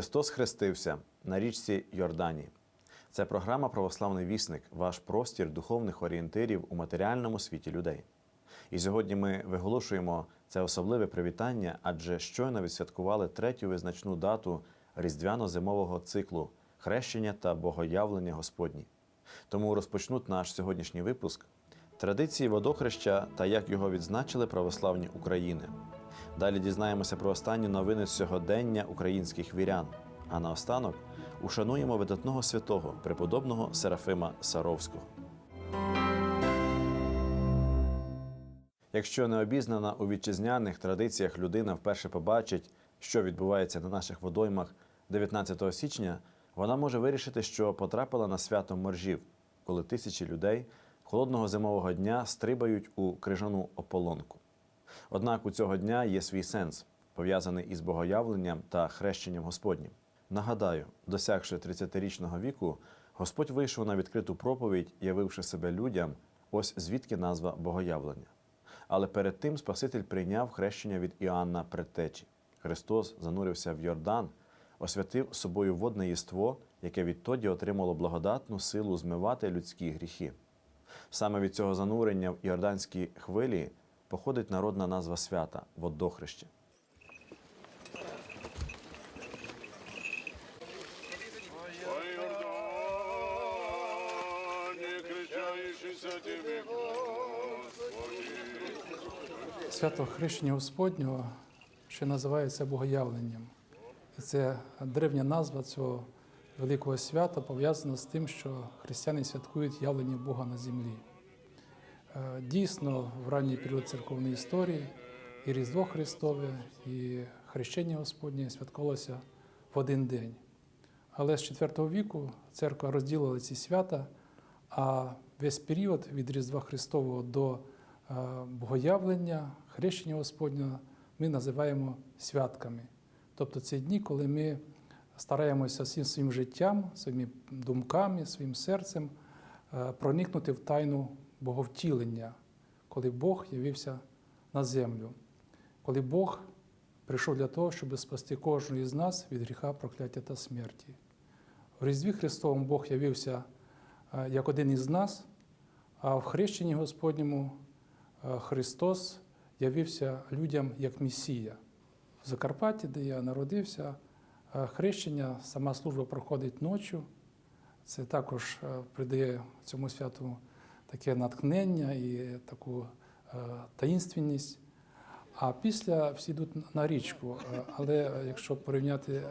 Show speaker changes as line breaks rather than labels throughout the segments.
Христос хрестився на річці Йордані. Це програма Православний вісник, ваш простір духовних орієнтирів у матеріальному світі людей. І сьогодні ми виголошуємо це особливе привітання, адже щойно відсвяткували третю визначну дату різдвяно-зимового циклу хрещення та богоявлення Господні. Тому розпочнуть наш сьогоднішній випуск традиції водохреща та як його відзначили православні України. Далі дізнаємося про останні новини сьогодення українських вірян. А наостанок ушануємо видатного святого, преподобного Серафима Саровського. Якщо не обізнана у вітчизняних традиціях людина вперше побачить, що відбувається на наших водоймах 19 січня, вона може вирішити, що потрапила на свято моржів, коли тисячі людей холодного зимового дня стрибають у крижану ополонку. Однак у цього дня є свій сенс, пов'язаний із богоявленням та хрещенням Господнім. Нагадаю, досягши 30-річного віку, Господь вийшов на відкриту проповідь, явивши себе людям, ось звідки назва богоявлення. Але перед тим Спаситель прийняв хрещення від Іоанна Предтечі. Христос занурився в Йордан, освятив собою водне єство, яке відтоді отримало благодатну силу змивати людські гріхи. Саме від цього занурення в іорданські хвилі походить народна назва свята водохреще.
Свято Хрещення Господнього ще називається Богоявленням. І це древня назва цього великого свята пов'язана з тим, що християни святкують явлення Бога на землі. Е, Дійсно, в ранній період церковної історії і Різдво Христове, і хрещення Господнє святкувалося в один день. Але з IV віку церква розділила ці свята, а весь період від Різдва Христового до е, Богоявлення, хрещення Господнього ми називаємо святками. Тобто це дні, коли ми стараємося всім своїм життям, своїми думками, своїм серцем е, проникнути в тайну боговтілення, коли Бог явився на землю, коли Бог прийшов для того, щоб спасти кожного із нас від гріха, прокляття та смерті. В Різдві Христовому Бог явився е, як один із нас, а в хрещенні Господньому е, Христос явився людям як Месія. В Закарпатті, де я народився, е, хрещення, сама служба проходить ночі. Це також придає цьому святу таке натхнення і таку е, таїнственність. А після всі йдуть на річку. Е, Але е, якщо порівняти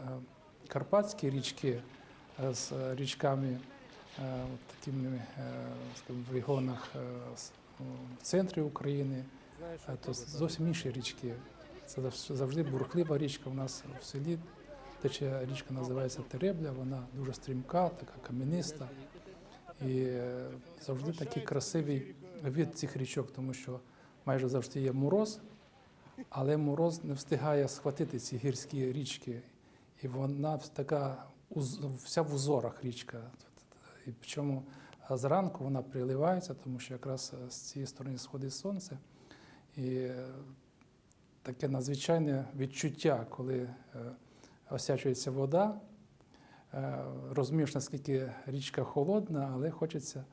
карпатські річки з річками такими скажімо, в регіонах в центрі України, то зовсім інші річки. Це завжди бурхлива річка у нас в селі. Тече річка називається Теребля, вона дуже стрімка, така кам'яниста. І завжди такий красивий від цих річок, тому що майже завжди є мороз, але мороз не встигає схватити ці гірські річки. І вона така вся в узорах річка. І причому зранку вона приливається, тому що якраз е, з цієї сторони сходить сонце. І е, таке надзвичайне відчуття, коли е, осячується вода. Е, Розумієш, наскільки річка холодна, але хочеться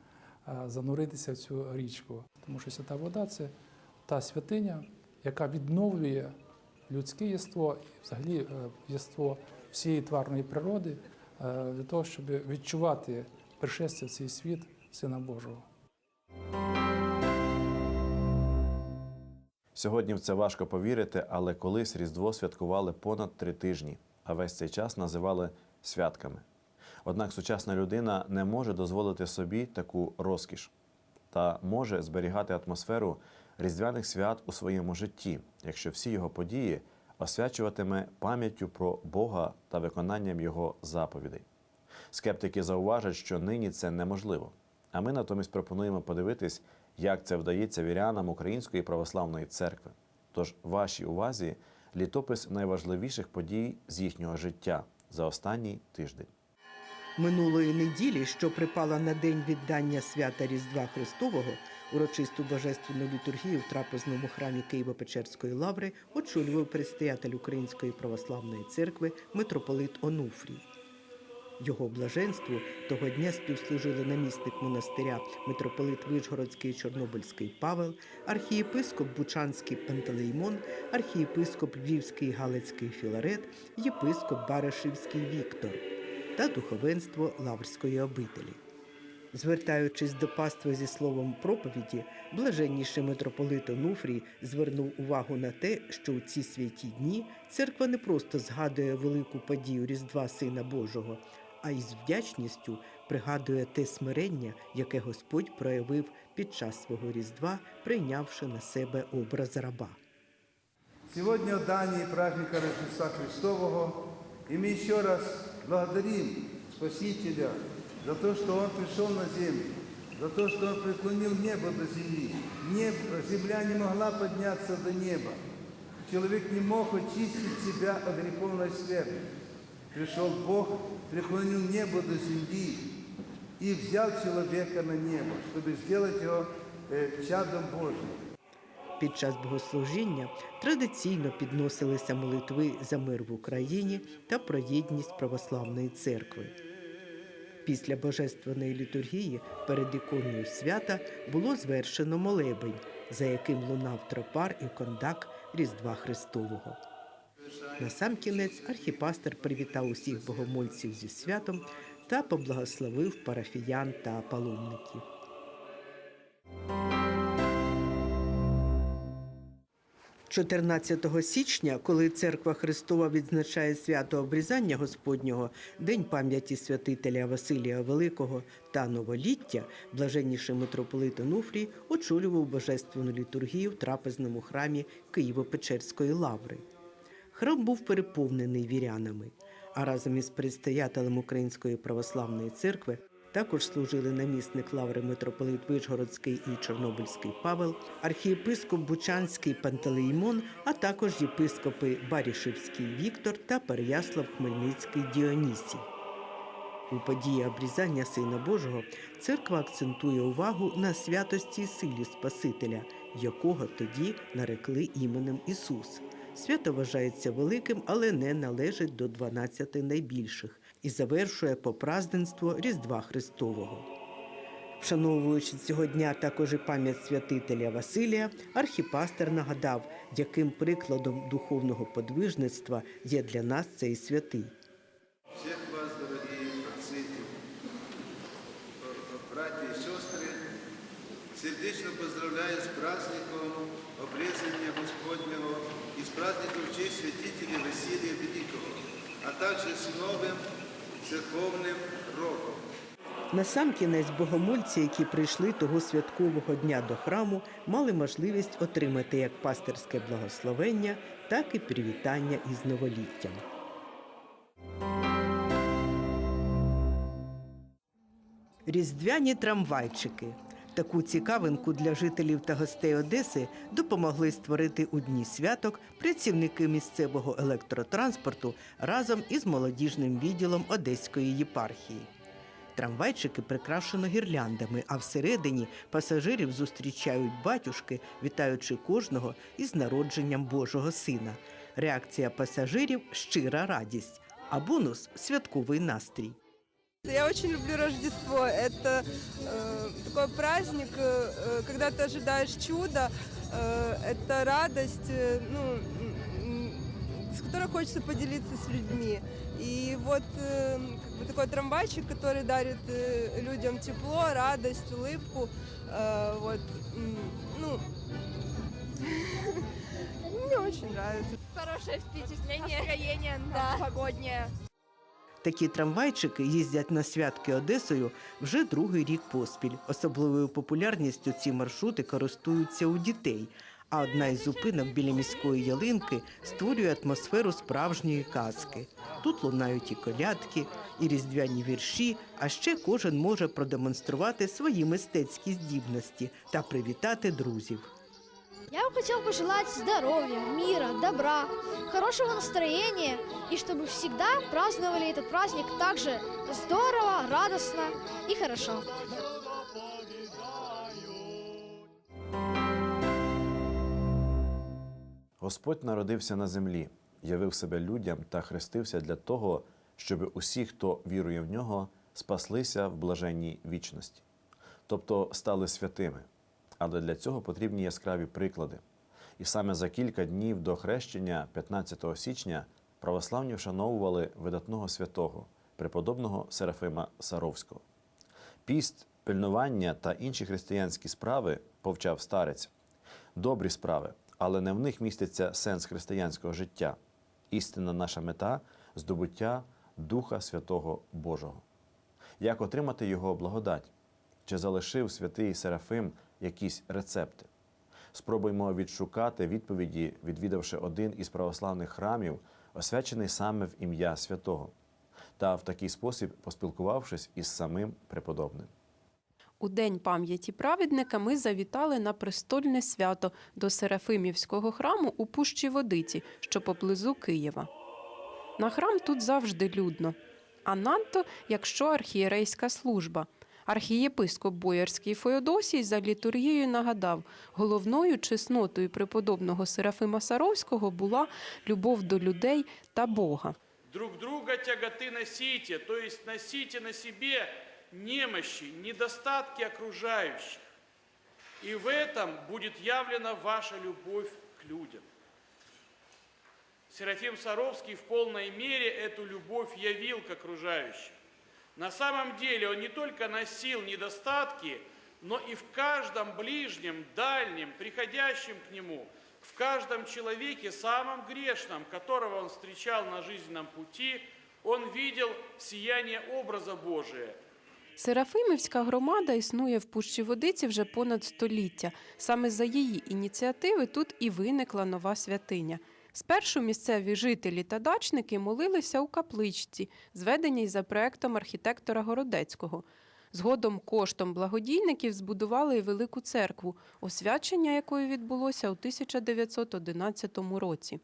е, зануритися в цю річку. Тому що свята вода це та святиня, яка відновлює людське єство і взагалі е, єство всієї тварної природи для того, щоб відчувати пришестя в цей світ Сина Божого.
Сьогодні в це важко повірити, але колись Різдво святкували понад три тижні, а весь цей час називали святками. Однак сучасна людина не може дозволити собі таку розкіш та може зберігати атмосферу різдвяних свят у своєму житті, якщо всі його події освячуватиме пам'яттю про Бога та виконанням Його заповідей. Скептики зауважать, що нині це неможливо. А ми натомість пропонуємо подивитись, як це вдається вірянам Української православної церкви. Тож вашій увазі літопис найважливіших подій з їхнього життя за останній тиждень.
Минулої неділі, що припала на день віддання свята Різдва Христового, Урочисту божественну літургію в трапезному храмі Києво-Печерської лаври очолював предстоятель Української православної церкви митрополит Онуфрій. Його блаженству того дня співслужили намісник монастиря митрополит Вишгородський Чорнобильський Павел, архієпископ Бучанський Пантелеймон, архієпископ Львівський Галицький Філарет, єпископ Баришівський Віктор та духовенство Лаврської обителі. Звертаючись до пастви зі словом проповіді, блаженніший митрополит Онуфрій звернув увагу на те, що у ці святі дні церква не просто згадує велику подію Різдва Сина Божого, а й з вдячністю пригадує те смирення, яке Господь проявив під час свого Різдва, прийнявши на себе образ раба.
Сегодня в Дании праздника Рождества Христового, и мы еще раз благодарим Спасителя за то, что Он пришел на землю, за то, что Он преклонил небо до земли. Небо, земля не могла подняться до неба. Человек не мог очистить себя от греховной скверны. Пришел Бог, преклонил небо до земли и взял человека на небо, чтобы сделать его э, чадом Божьим.
Під час богослужіння традиційно підносилися молитви за мир в Україні та про єдність православної церкви. Після божественної літургії перед іконою свята було звершено молебень, за яким лунав тропар і кондак Різдва Христового. На сам кінець архіпастер привітав усіх богомольців зі святом та поблагословив парафіян та паломників. – 14 січня, коли церква Христова відзначає свято обрізання Господнього, День пам'яті святителя Василія Великого та новоліття, блаженніший митрополит Онуфрій очолював божественну літургію в трапезному храмі Києво-Печерської лаври. Храм був переповнений вірянами, а разом із предстоятелем Української православної церкви також служили намісник лаври митрополит Вишгородський і Чорнобильський Павел, архієпископ Бучанський Пантелеймон, а також єпископи Барішевський Віктор та Переяслав Хмельницький Діонісій. У події обрізання Сина Божого церква акцентує увагу на святості і силі Спасителя, якого тоді нарекли іменем Ісус. Свято вважається великим, але не належить до 12 найбільших і завершує попразденство Різдва Христового. Вшановуючи цього дня також і пам'ять святителя Василія, архіпастер нагадав, яким прикладом духовного подвижництва є для нас цей святий.
Всех вас, дорогие отцы, и братья и сестры, сердечно поздравляю с праздником обрезания Господнего и с праздником в честь святителя Василия Великого, а также с новым церковным роком.
Насамкінець богомольці, які прийшли того святкового дня до храму, мали можливість отримати як пастирське благословення, так і привітання із новоліттям. Різдвяні трамвайчики. Таку цікавинку для жителів та гостей Одеси допомогли створити у дні святок працівники місцевого електротранспорту разом із молодіжним відділом Одеської єпархії. Трамвайчики прикрашено гірляндами, а всередині пасажирів зустрічають батюшки, вітаючи кожного із народженням Божого Сина. Реакція пасажирів щира радість, а бонус святковий настрій.
Я очень люблю Рождество. Это э, такой праздник, э, э, когда ты ожидаешь чуда. Э, это радость, э, ну, м, м, с которой хочется поделиться с людьми. И вот э, как бы такой трамвайчик, который дарит э, людям тепло, радость, улыбку. э, вот, м, ну, мне очень нравится.
Хорошее впечатление. Настроение новогоднее.
Такі трамвайчики їздять на святки Одесою вже другий рік поспіль. Особливою популярністю ці маршрути користуються у дітей. А одна із зупинок біля міської ялинки створює атмосферу справжньої казки. Тут лунають і колядки, і різдвяні вірші, а ще кожен може продемонструвати свої мистецькі здібності та привітати друзів.
Я бы хотел пожелать здоровья, мира, добра, хорошего настроения и чтобы всегда праздновали этот праздник так же здорово, радостно и хорошо.
Господь народився на землі, явив себе людям та хрестився для того, щоб усі, хто вірує в нього, спаслися в блаженній вічності, тобто стали святими. Але для цього потрібні яскраві приклади. І саме за кілька днів до хрещення, 15 січня, православні вшановували видатного святого, преподобного Серафима Саровського. Піст, пильнування та інші християнські справи повчав старець. Добрі справи, але не в них міститься сенс християнського життя. Істинна наша мета здобуття Духа Святого Божого. Як отримати його благодать? Чи залишив святий Серафим якісь рецепти? Спробуймо відшукати відповіді, відвідавши один із православних храмів, освячений саме в ім'я святого, та в такий спосіб поспілкувавшись із самим преподобним.
У день пам'яті праведника ми завітали на престольне свято до Серафимівського храму у Пущі Водиці, що поблизу Києва. На храм тут завжди людно, а надто, якщо архієрейська служба. Архієпископ Боярський Феодосій за літургією нагадав, головною чеснотою преподобного Серафима Саровського була любов до людей та Бога.
Друг друга тяготы носите, то есть носите на себе немощи, недостатки окружающих. И в этом будет явлена ваша любовь к людям. Серафим Саровский в полной мере эту любовь явил к окружающим. На самом деле он не только носил недостатки, но и в каждом ближнем, дальнем, приходящем к нему, в каждом человеке, самом грешном, которого он встречал на жизненном пути, он видел сияние образа Божия –
Серафимівська громада існує в Пущі Водиці вже понад століття. Саме за її ініціативи тут і виникла нова святиня. Спершу місцеві жителі та дачники молилися у капличці, зведеній за проектом архітектора Городецького. Згодом коштом благодійників збудували і велику церкву, освячення якої відбулося у 1911 році.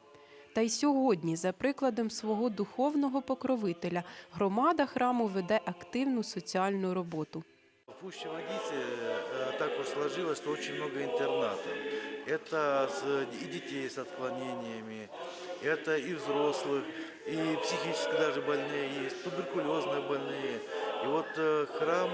Та й сьогодні, за прикладом свого духовного покровителя, громада храму веде активну соціальну роботу.
В Пуще Водице э, так сложилось, что очень много интернатов. Это и детей с отклонениями, это и взрослых, и психически даже больные есть, туберкулезные больные. И вот э, храм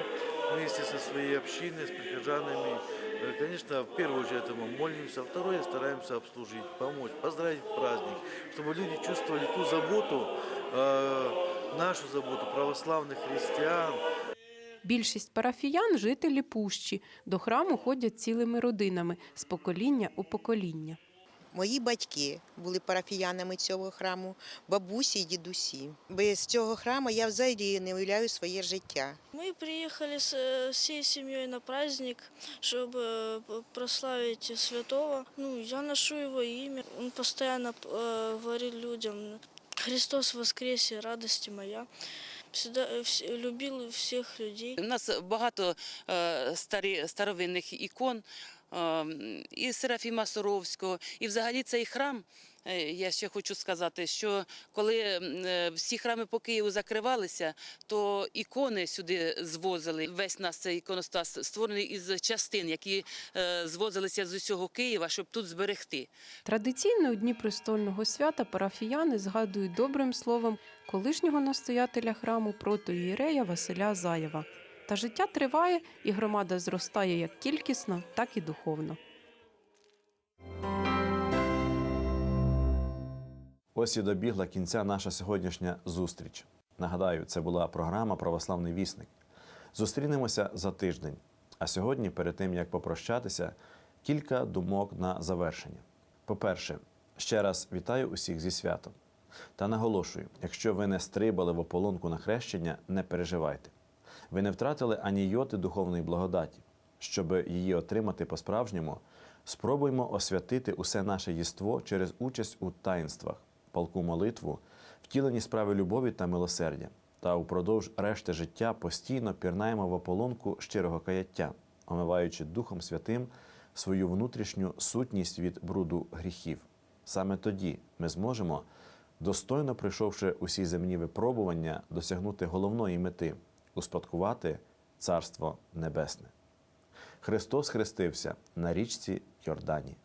вместе со своей общиной, с прихожанами, э, конечно, в первую очередь мы молимся, а второе стараемся обслужить, помочь, поздравить праздник, чтобы люди чувствовали ту заботу, э, нашу заботу православных христиан,
Більшість парафіян жителі пущі. До храму ходять цілими родинами з покоління у покоління.
Мої батьки були парафіянами цього храму, бабусі і дідусі. Без цього храму я взагалі не уявляю своє життя.
Мы приехали с э, всей семьей на праздник, чтобы п- прославить святого. Ну, я ношу его имя. Он постоянно э, говорит людям «Христос воскресе, радости моя». Всегда э, вс- любил всех людей.
У нас багато е, старі, старовинних ікон е, і Серафіма Суровського, і взагалі цей храм. Е, Я ще хочу сказати, що коли е, всі храми по Києву закривалися, то ікони сюди звозили. Весь нас цей іконостас створений із частин, які е, звозилися з усього Києва, щоб тут зберегти.
Традиційно у дні престольного свята парафіяни згадують добрим словом колишнього настоятеля храму протоієрея Василя Заєва. Та життя триває, і громада зростає як кількісно, так і духовно.
Ось і добігла кінця наша сьогоднішня зустріч. Нагадаю, це була програма Православний вісник. Зустрінемося за тиждень. А сьогодні, перед тим як попрощатися, кілька думок на завершення. По-перше, ще раз вітаю усіх зі святом. Та наголошую: якщо ви не стрибали в ополонку на хрещення, не переживайте. Ви не втратили ані йоти духовної благодаті. Щоб її отримати по-справжньому, спробуймо освятити усе наше єство через участь у таїнствах, палку молитву, втілені справи любові та милосердя. Та упродовж решти життя постійно пірнаємо в ополонку щирого каяття, омиваючи Духом Святим свою внутрішню сутність від бруду гріхів. Саме тоді ми зможемо, достойно пройшовши усі земні випробування, досягнути головної мети успадкувати Царство Небесне. Христос хрестився на річці Йордані.